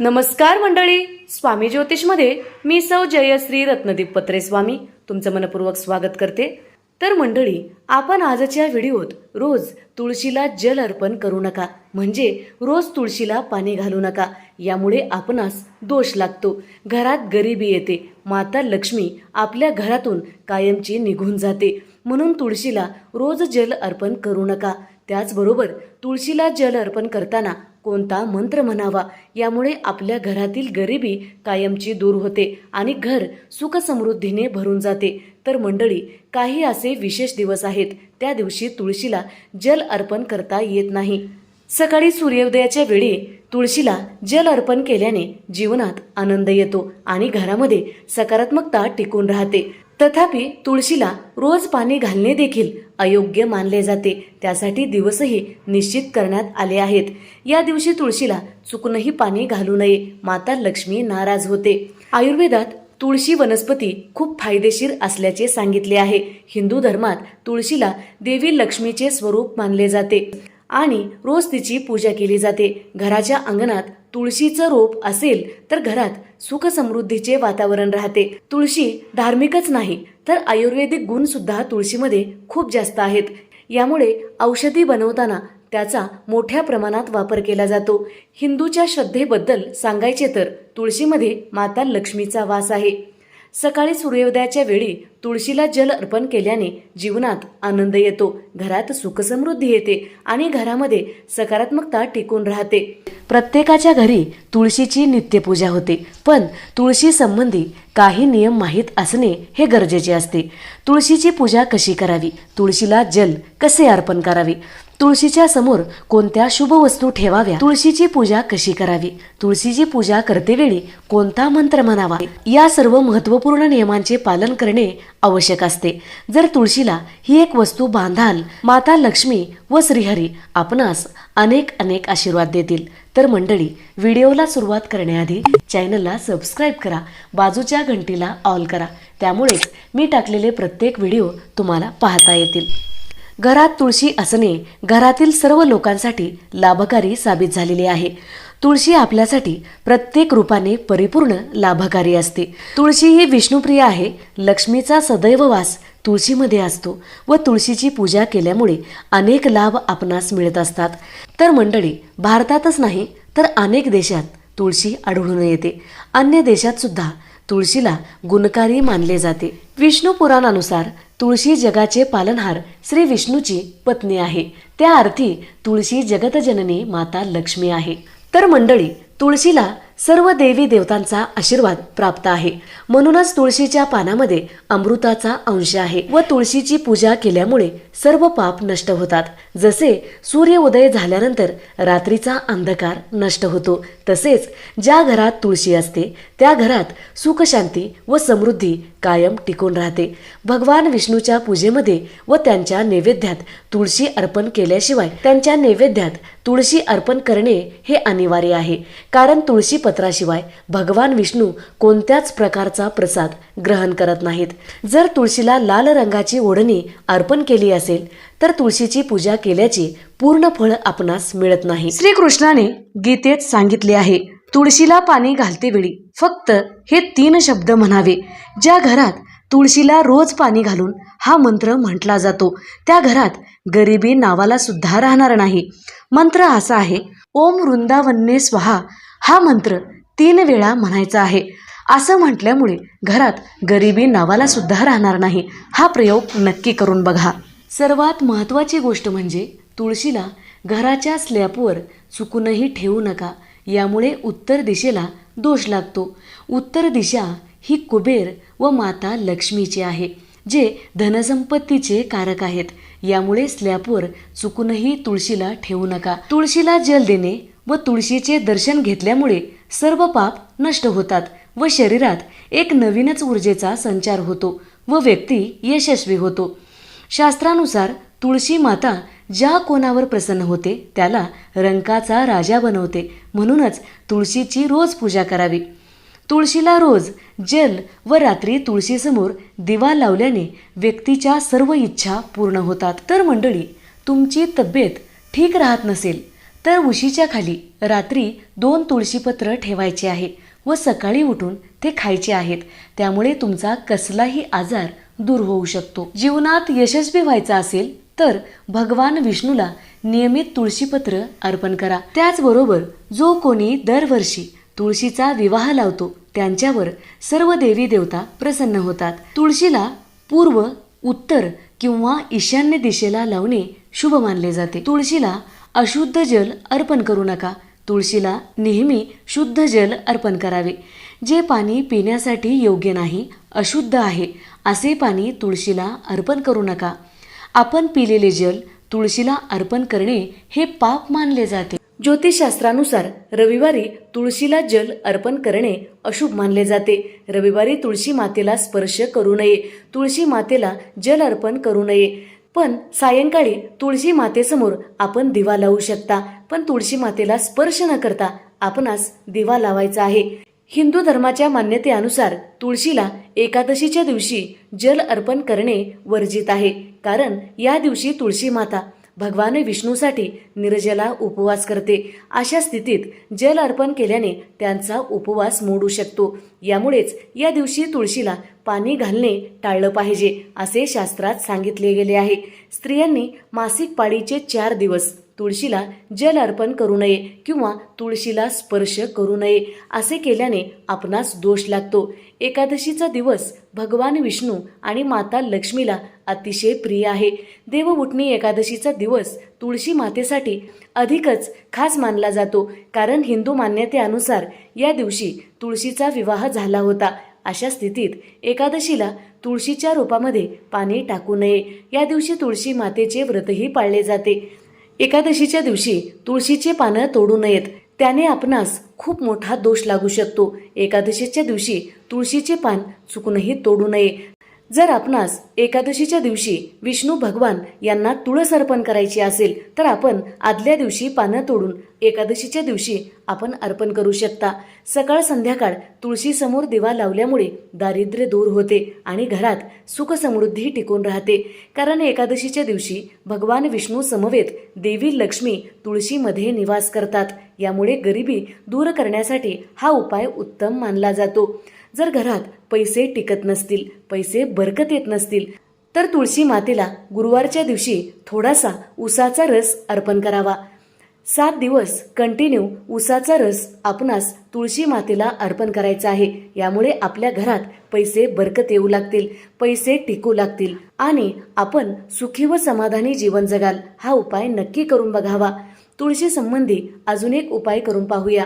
नमस्कार मंडळी स्वामी ज्योतिषमध्ये मी सौ जयश्री रत्नदीप पत्रे स्वामी तुमचं मनपूर्वक स्वागत करते. तर मंडळी आपण आजच्या व्हिडिओत रोज तुळशीला जल अर्पण करू नका म्हणजे रोज तुळशीला पाणी घालू नका यामुळे आपणास दोष लागतो. घरात गरिबी येते माता लक्ष्मी आपल्या घरातून कायमची निघून जाते. म्हणून तुळशीला रोज जल अर्पण करू नका. त्याचबरोबर तुळशीला जल अर्पण करताना कोणता मंत्र म्हणावा? यामुळे आपल्या घरातील गरिबी कायमची दूर होते आणि घर सुखसमृद्धीने भरून जाते. तर मंडळी काही असे विशेष दिवस आहेत. त्या दिवशी तुळशीला जल अर्पण करता येत नाही. सकाळी सूर्योदयाच्या वेळी तुळशीला जल अर्पण केल्याने जीवनात आनंद येतो आणि घरामध्ये सकारात्मकता टिकून राहते. तथापि तुळशीला रोज पाणी घालणे देखील अयोग्य मानले जाते. त्यासाठी दिवसही निश्चित करण्यात आले आहेत. या दिवशी तुळशीला चुकूनही पाणी घालू नये. माता लक्ष्मी नाराज होते. आयुर्वेदात तुळशी वनस्पती खूप फायदेशीर असल्याचे सांगितले आहे. हिंदू धर्मात तुळशीला देवी लक्ष्मीचे स्वरूप मानले जाते आणि रोज तिची पूजा केली जाते. घराच्या अंगणात तुळशीचं रोप असेल तर घरात सुखसमृद्धीचे वातावरण राहते. तुळशी धार्मिकच नाही तर आयुर्वेदिक गुण सुद्धा तुळशीमध्ये खूप जास्त आहेत. यामुळे औषधी बनवताना त्याचा मोठ्या प्रमाणात वापर केला जातो. हिंदूच्या श्रद्धेबद्दल सांगायचे तर तुळशीमध्ये माता लक्ष्मीचा वास आहे. सकाळी सूर्योदयाच्या वेळी तुळशीला जल अर्पण केल्याने जीवनात आनंद येतो. घरात सुखसमृद्धी येते आणि घरामध्ये सकारात्मकता टिकून राहते. प्रत्येकाच्या घरी तुळशीची नित्यपूजा होते. पण तुळशी संबंधी काही नियम माहीत असणे हे गरजेचे असते. तुळशीची पूजा कशी करावी? तुळशीला जल कसे अर्पण करावे? तुळशीच्या समोर कोणत्या शुभ वस्तू ठेवाव्या? तुळशीची पूजा कशी करावी? तुळशीची पूजा करतेवेळी कोणता मंत्र म्हणावा? या सर्व महत्त्वपूर्ण नियमांचे पालन करणे आवश्यक असते. जर तुळशीला ही एक वस्तू बांधाल माता लक्ष्मी व श्रीहरी आपणास अनेक अनेक आशीर्वाद देतील. तर मंडळी व्हिडिओला सुरुवात करण्याआधी चॅनलला सबस्क्राईब करा बाजूच्या घंटीला ऑल करा. त्यामुळेच मी टाकलेले प्रत्येक व्हिडिओ तुम्हाला पाहता येतील. घरात तुळशी असणे घरातील सर्व लोकांसाठी लाभकारी साबित झालेले आहे. तुळशी आपल्यासाठी प्रत्येक रूपाने परिपूर्ण लाभकारी असते. तुळशी ही विष्णुप्रिय आहे. लक्ष्मीचा सदैव वास तुळशीमध्ये असतो व तुळशीची पूजा केल्यामुळे अनेक लाभ आपणास मिळत असतात. तर मंडळी भारतातच नाही तर अनेक देशात तुळशी आढळून येते. अन्य देशात सुद्धा तुळशीला गुणकारी मानले जाते. विष्णू पुराणानुसार तुळशी जगाचे पालनहार श्री विष्णूची पत्नी आहे. त्या अर्थी तुळशी जगतजननी माता लक्ष्मी आहे. तर मंडळी तुळशीला सर्व देवी देवतांचा आशीर्वाद प्राप्त आहे. म्हणूनच तुळशीच्या पानामध्ये अमृताचा अंश आहे व तुळशीची पूजा केल्यामुळे सर्व पाप नष्ट होतात. जसे सूर्य उदय झाल्यानंतर रात्रीचा अंधकार नष्ट होतो तसेच ज्या घरात तुळशी असते त्या घरात सुखशांती व समृद्धी कायम टिकून राहते. भगवान विष्णूच्या पूजेमध्ये व त्यांच्या नैवेद्यात तुळशी अर्पण केल्याशिवाय त्यांच्या नैवेद्यात तुळशी अर्पण करणे हे अनिवार्य आहे. कारण तुळशी पत्राशिवाय भगवान विष्णू कोणत्याच प्रकारचा प्रसाद ग्रहण करत नाहीत. जर तुळशीला लाल रंगाची ओढणी अर्पण केली असेल तर तुळशीची पूजा केल्याचे पूर्ण फळ आपणास मिळत नाही. श्रीकृष्णाने गीतेत सांगितले आहे तुळशीला पाणी घालते वेळी. फक्त हे तीन शब्द म्हणावे. ज्या घरात तुळशीला रोज पाणी घालून हा मंत्र म्हटला जातो त्या घरात गरिबी नावाला सुद्धा राहणार नाही. मंत्र असा आहे ओम वृंदावन्ने स्वाहा. हा मंत्र तीन वेळा म्हणायचा आहे. असं म्हटल्यामुळे घरात गरिबी नावाला सुद्धा राहणार नाही. हा प्रयोग नक्की करून बघा. सर्वात महत्त्वाची गोष्ट म्हणजे तुळशीला घराच्या स्लॅपवर चुकूनही ठेवू नका. यामुळे उत्तर दिशेला दोष लागतो. उत्तर दिशा ही कुबेर व माता लक्ष्मीची आहे जे धनसंपत्तीचे कारक आहेत. यामुळे स्लॅपवर चुकूनही तुळशीला ठेवू नका. तुळशीला जल देणे व तुळशीचे दर्शन घेतल्यामुळे सर्व पाप नष्ट होतात व शरीरात एक नवीनच ऊर्जेचा संचार होतो व व्यक्ती यशस्वी होतो. शास्त्रानुसार तुळशी माता ज्या कोणावर प्रसन्न होते त्याला रंकाचा राजा बनवते. म्हणूनच तुळशीची रोज पूजा करावी. तुळशीला रोज जल व रात्री तुळशीसमोर दिवा लावल्याने व्यक्तीच्या सर्व इच्छा पूर्ण होतात. तर मंडळी तुमची तब्येत ठीक राहत नसेल तर उशीच्या खाली रात्री दोन तुळशीपत्र ठेवायचे आहे व सकाळी उठून ते खायचे आहेत. त्यामुळे तुमचा कसलाही आजार दूर होऊ शकतो. जीवनात यशस्वी व्हायचा असेल तर भगवान विष्णूला नियमित तुळशीपत्र अर्पण करा. त्याचबरोबर जो कोणी दरवर्षी तुळशीचा विवाह लावतो त्यांच्यावर सर्व देवी देवता प्रसन्न होतात. तुळशीला पूर्व उत्तर किंवा ईशान्य दिशेला लावणे शुभ मानले जाते. तुळशीला अशुद्ध जल अर्पण करू नका. तुळशीला नेहमी शुद्ध जल अर्पण करावे. जे पाणी पिण्यासाठी योग्य नाही अशुद्ध आहे असे पाणी तुळशीला अर्पण करू नका. आपण पिलेले जल तुळशीला अर्पण करणे हे पाप मानले जाते. ज्योतिषशास्त्रानुसार रविवारी तुळशीला जल अर्पण करणे अशुभ मानले जाते. रविवारी तुळशी मातेला स्पर्श करू नये. तुळशी मातेला जल अर्पण करू नये. पण सायंकाळी तुळशी मातेसमोर आपण दिवा लावू शकता. पण तुळशी मातेला स्पर्श न करता आपणास दिवा लावायचा आहे. हिंदू धर्माच्या मान्यतेनुसार तुळशीला एकादशीच्या दिवशी जल अर्पण करणे वर्जित आहे. कारण या दिवशी तुळशी माता भगवान विष्णूसाठी निर्जला उपवास करते. अशा स्थितीत जल अर्पण केल्याने त्यांचा उपवास मोडू शकतो. यामुळेच या दिवशी तुळशीला पाणी घालणे टाळलं पाहिजे असे शास्त्रात सांगितले गेले आहे. स्त्रियांनी मासिक पाळीचे चार दिवस तुळशीला जल अर्पण करू नये किंवा तुळशीला स्पर्श करू नये असे केल्याने आपणास दोष लागतो. एकादशीचा दिवस भगवान विष्णू आणि माता लक्ष्मीला अतिशय प्रिय आहे. देवउठणी एकादशीचा दिवस तुळशी मातेसाठी अधिकच खास मानला जातो कारण हिंदू मान्यतेनुसार या दिवशी तुळशीचा विवाह झाला होता. अशा स्थितीत एकादशीला तुळशीच्या रूपामध्ये पाणी टाकू नये. या दिवशी तुळशी मातेचे व्रतही पाळले जाते. एकादशीच्या दिवशी तुळशीचे पानं तोडू नयेत. त्याने आपणास खूप मोठा दोष लागू शकतो. एकादशीच्या दिवशी तुळशीचे पान चुकूनही तोडू नये. जर आपणास एकादशीच्या दिवशी विष्णू भगवान यांना तुळस अर्पण करायची असेल तर आपण आदल्या दिवशी पानं तोडून एकादशीच्या दिवशी आपण अर्पण करू शकता. सकाळ संध्याकाळ तुळशीसमोर दिवा लावल्यामुळे दारिद्र्य दूर होते आणि घरात सुखसमृद्धी टिकून राहते. कारण एकादशीच्या दिवशी भगवान विष्णू समवेत देवी लक्ष्मी तुळशीमध्ये निवास करतात. यामुळे गरिबी दूर करण्यासाठी हा उपाय उत्तम मानला जातो. जर घरात पैसे टिकत नसतील पैसे बरकत येत नसतील तर तुळशी मातेला गुरुवारच्या दिवशी थोडासा उसाचा रस अर्पण करावा. सात दिवस कंटिन्यू उसाचा रस आपणास तुळशी मातेला अर्पण करायचा आहे. यामुळे आपल्या घरात पैसे बरकत येऊ लागतील पैसे टिकू लागतील आणि आपण सुखी व समाधानी जीवन जगाल. हा उपाय नक्की करून बघावा. तुळशी संबंधी अजून एक उपाय करून पाहूया.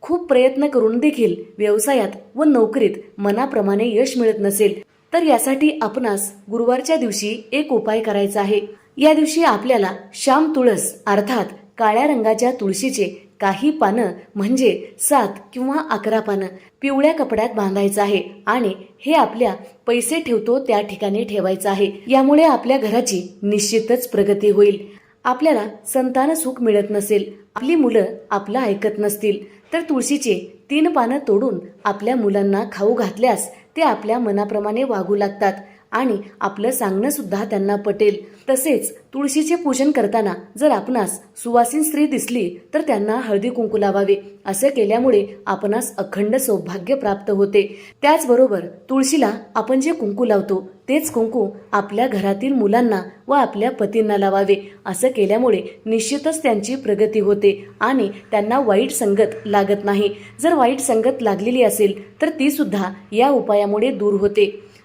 खूप प्रयत्न करून देखील व्यवसायात व नोकरीत मनाप्रमाणे यश मिळत नसेल. तर यासाठी आपणास गुरुवारच्या दिवशी एक उपाय करायचा आहे. या दिवशी आपल्याला श्याम तुळस अर्थात काळ्या रंगाच्या तुळशीचे काही पानं म्हणजे सात किंवा अकरा पानं पिवळ्या कपड्यात बांधायचं आहे आणि हे आपल्या पैसे ठेवतो त्या ठिकाणी ठेवायचं आहे. यामुळे आपल्या घराची निश्चितच प्रगती होईल. आपल्याला संतान सुख मिळत नसेल आपली मुलं आपलं ऐकत नसतील तर तुळशीचे तीन पानं तोडून आपल्या मुलांना खाऊ घातल्यास ते आपल्या मनाप्रमाणे वागू लागतात. आणि आपलं सांगणंसुद्धा त्यांना पटेल. तसेच तुळशीचे पूजन करताना जर आपणास सुवासीन स्त्री दिसली तर त्यांना हळदी कुंकू लावावे. असं केल्यामुळे आपणास अखंड सौभाग्य प्राप्त होते. त्याचबरोबर तुळशीला आपण जे कुंकू लावतो तेच कुंकू आपल्या घरातील मुलांना व आपल्या पतींना लावावे. असं केल्यामुळे निश्चितच त्यांची प्रगती होते आणि त्यांना वाईट संगत लागत नाही. जर वाईट संगत लागलेली असेल तर ती सुद्धा या उपायामुळे दूर होते.